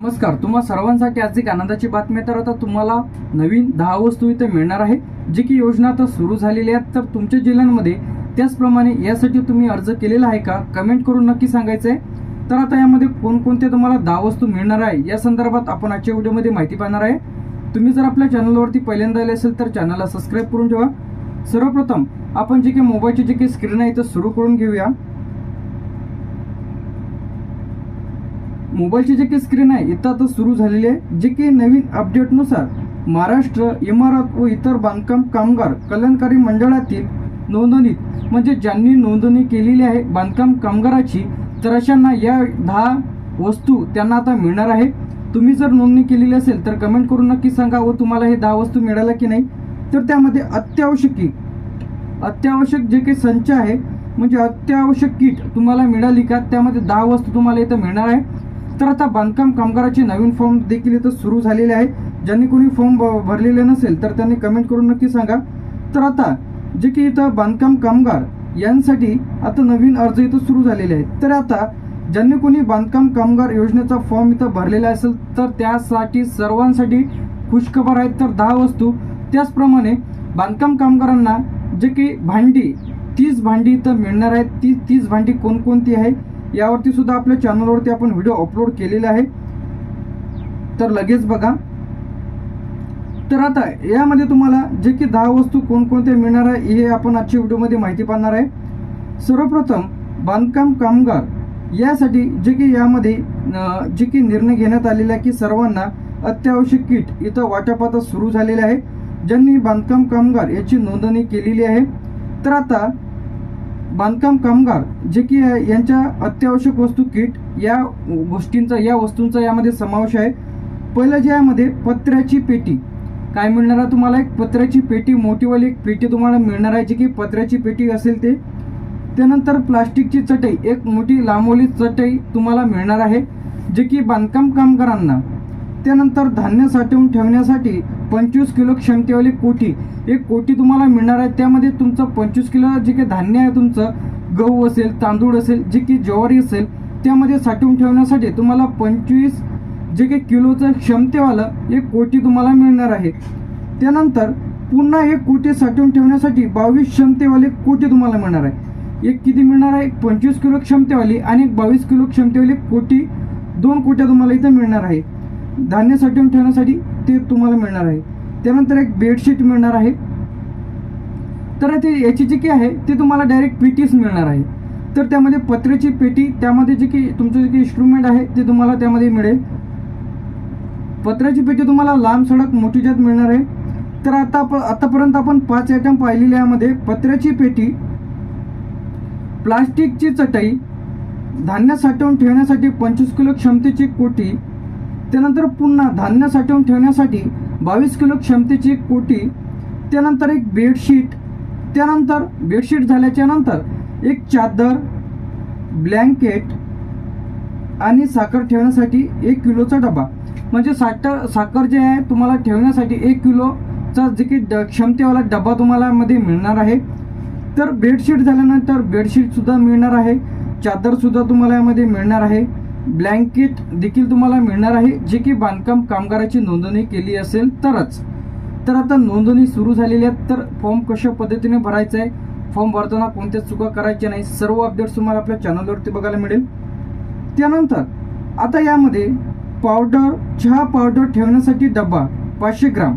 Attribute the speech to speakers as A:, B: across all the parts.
A: नमस्कार तुम्हा सर्वांसाठी आज एक आनंदाची बातमी तर आता तुम्हाला नवीन दहा वस्तू इथे मिळणार आहे जी की योजना आता सुरू झालेली आहे तर तुमच्या जिल्ह्यांमध्ये त्याचप्रमाणे यासाठी तुम्ही अर्ज केलेला आहे का? कमेंट करून नक्की सांगायचं आहे तर आता यामध्ये कोणकोणत्या तुम्हाला दहा वस्तू मिळणार आहे या संदर्भात आपण आजच्या व्हिडिओमध्ये माहिती पाहणार आहे. तुम्ही जर आपल्या चॅनलवरती पहिल्यांदा आले असेल तर चॅनलला सबस्क्राईब करून ठेवा. सर्वप्रथम आपण जे काही मोबाईलची जे काही स्क्रीन आहे इथं सुरू करून घेऊया. मोबाईलची जे काही स्क्रीन आहे इथं आता सुरू झालेली आहे. जे काही नवीन अपडेटनुसार महाराष्ट्र इमारत व इतर बांधकाम कामगार कल्याणकारी मंडळातील नोंदणीत म्हणजे ज्यांनी नोंदणी केलेली आहे बांधकाम कामगाराची तर अशांना या दहा वस्तू त्यांना आता मिळणार आहे तुम्ही जर नोंदणी केलेली असेल तर कमेंट करून नक्की सांगा व तुम्हाला हे दहा वस्तू मिळाल्या की नाही. तर त्यामध्ये अत्यावश्यकी अत्यावश्यक जे काही संच आहे म्हणजे अत्यावश्यक किट तुम्हाला मिळाली का त्यामध्ये दहा वस्तू तुम्हाला इथं मिळणार आहे. तर आता बांधकाम कामगाराचे नवीन फॉर्म देखील इथं सुरू झालेले आहेत ज्यांनी कोणी फॉर्म भरलेले नसेल तर त्यांनी कमेंट करून नक्की सांगा. तर आता जे की इथं बांधकाम कामगार यांसाठी आता नवीन अर्ज इथं सुरू झालेले आहेत. तर आता ज्यांनी कोणी बांधकाम कामगार योजनेचा फॉर्म इथं भरलेला असेल तर त्यासाठी सर्वांसाठी खुशखबर आहेत. तर दहा वस्तू. त्याचप्रमाणे बांधकाम कामगारांना जे की भांडी तीस भांडी इथं मिळणार आहेत. ती तीस भांडी कोणकोणती आहे? यावरती सुद्धा आपल्या चॅनलवरती आपण व्हिडिओ अपलोड केलेले आहे. तर लगेच बघा. तर आता यामध्ये तुम्हाला जे की दहा वस्तू कोणकोणत्या मिळणार आहे हे आपण आजच्या व्हिडिओमध्ये माहिती पाहणार आहे. सर्वप्रथम बांधकाम कामगार यासाठी जे की यामध्ये जे की निर्णय घेण्यात आलेला आहे की सर्वांना अत्यावश्यक किट इथं वाटपात सुरू झालेले आहे. ज्यांनी बांधकाम कामगार याची नोंदणी केलेली आहे. तर आता बांधकाम कामगार जे की यांच्या अत्यावश्यक वस्तू किट या गोष्टींचा या वस्तूंचा यामध्ये समावेश आहे. पहिलं जे यामध्ये पत्र्याची पेटी. काय मिळणार आहे तुम्हाला? एक पत्र्याची पेटी मोठीवाली एक पेटी तुम्हाला मिळणार आहे जी की पत्र्याची पेटी असेल ते. त्यानंतर प्लास्टिकची चटई एक मोठी लांबोली चटई तुम्हाला मिळणार आहे जे की बांधकाम कामगारांना. त्यानंतर धान्य साठवून ठेवण्यासाठी पंचवीस किलो क्षमतेवाली कोठी. एक कोठी तुम्हाला मिळणार आहे. त्यामध्ये तुमचं पंचवीस किलो जे काही धान्य आहे तुमचं गहू असेल तांदूळ असेल जे की ज्वारी असेल त्यामध्ये साठवून ठेवण्यासाठी तुम्हाला पंचवीस जे काही किलोचं क्षमतेवालं एक कोटी तुम्हाला मिळणार आहे. त्यानंतर पुन्हा एक कोटी साठवून ठेवण्यासाठी बावीस क्षमतेवाले कोटी तुम्हाला मिळणार आहे. एक किती मिळणार आहे? पंचवीस किलो क्षमतेवाली आणि एक बावीस किलो क्षमतेवाली कोटी दोन कोट्या तुम्हाला इथं मिळणार आहे. धान्य साठवून ठेवण्यासाठी ते तुम्हाला मिळणार आहे. त्यानंतर एक बेडशीट मिळणार आहे. तर ते याची जी की आहे ते तुम्हाला डायरेक्ट पेटीच मिळणार आहे. तर त्यामध्ये पत्र्याची पेटी त्यामध्ये जे की तुमचं जे काही इन्स्ट्रुमेंट आहे ते तुम्हाला त्यामध्ये मिळेल. पत्र्याची पेटी तुम्हाला लांब सडक मोठी मिळणार आहे. तर आता आप- आतापर्यंत आपण पाच आयटम पाहिलेले यामध्ये. पत्र्याची पेटी प्लास्टिकची चटई धान्य साठवून ठेवण्यासाठी पंचवीस किलो क्षमतेची कोटी त्यानंतर पुन्हा धान्य साठवून ठेवण्यासाठी बावीस किलो क्षमतेची एक कोटी त्यानंतर एक बेडशीट त्यानंतर बेडशीट झाल्याच्यानंतर एक चादर ब्लँकेट आणि साखर ठेवण्यासाठी एक किलोचा डबा. म्हणजे साखर साखर जे आहे तुम्हाला ठेवण्यासाठी एक किलोचा जे की ड- क्षमतेवाला डबा तुम्हाला मध्ये मिळणार आहे. तर बेडशीट झाल्यानंतर बेडशीटसुद्धा मिळणार आहे. चादरसुद्धा तुम्हाला यामध्ये मिळणार आहे. ब्लँकेट देखील तुम्हाला मिळणार आहे. जे की बांधकाम कामगाराची नोंदणी केली असेल तरच. तर आता नोंदणी सुरू झालेली आहे. तर फॉर्म कशा पद्धतीने भरायचा आहे? फॉर्म भरताना कोणत्या चुका करायच्या नाही? सर्व अपडेट्स तुम्हाला आपल्या चॅनलवरती बघायला मिळेल. त्यानंतर आता यामध्ये पावडर चहा पावडर ठेवण्यासाठी डबा पाचशे ग्राम.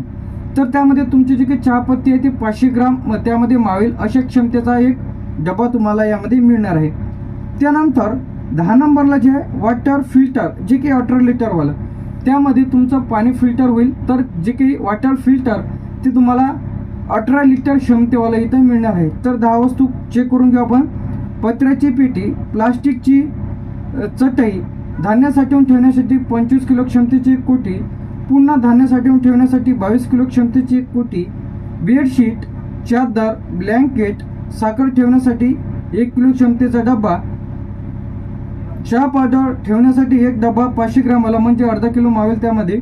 A: तर त्यामध्ये तुमची जी काही चहापत्ती आहे ती पाचशे ग्राम त्यामध्ये मावेल अशा क्षमतेचा एक डबा तुम्हाला यामध्ये मिळणार आहे. त्यानंतर दहा नंबरला जे आहे वॉटर फिल्टर जे काही अठरा लिटरवालं त्यामध्ये तुमचं पाणी फिल्टर होईल. तर जे काही वॉटर फिल्टर ते तुम्हाला अठरा लिटर क्षमतेवाला इथं मिळणार आहे. तर दहा वस्तू चेक करून घेऊ आपण. पत्र्याची पेटी प्लास्टिकची चटई धान्य साठवून ठेवण्यासाठी पंचवीस किलो क्षमतेची एक कोटी पुन्हा धान्य साठवून ठेवण्यासाठी बावीस किलो क्षमतेची एक कोटी बेडशीट चादर ब्लँकेट साखर ठेवण्यासाठी एक किलो क्षमतेचा डबा चहा पावडर ठेवण्यासाठी एक डबा पाचशे ग्रामाला म्हणजे अर्धा किलो मावेल त्यामध्ये.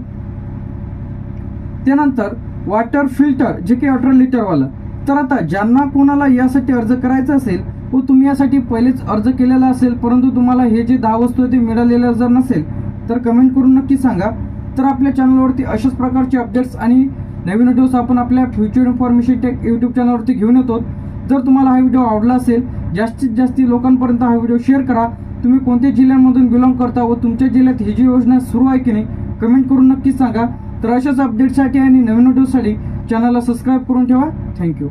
A: त्यानंतर वॉटर फिल्टर जे की अठरा लिटरवालं. तर आता ज्यांना कोणाला यासाठी अर्ज करायचा असेल व तुम्ही यासाठी पहिलेच अर्ज केलेला असेल परंतु तुम्हाला हे जे दहा वस्तू आहे ते मिळालेलं जर नसेल तर कमेंट करून नक्की सांगा. तर आपल्या चॅनलवरती अशाच प्रकारचे अपडेट्स आणि नवीन व्हिडिओज आपण आपल्या फ्युचर इन्फॉर्मेशन टेक यूट्यूब चॅनलवरती घेऊन येतो. जर तुम्हाला हा व्हिडिओ आवडला असेल जास्तीत जास्त लोकांपर्यंत हा व्हिडिओ शेअर करा. तुम्ही कोणत्या जिल्ह्यांमधून बिलॉंग करता व तुमच्या जिल्ह्यात ही जी योजना सुरू आहे की नाही कमेंट करून नक्की सांगा. तर अशाच अपडेटसाठी आणि नवीन व्हिडिओसाठी चॅनलला सबस्क्राईब करून ठेवा. थँक्यू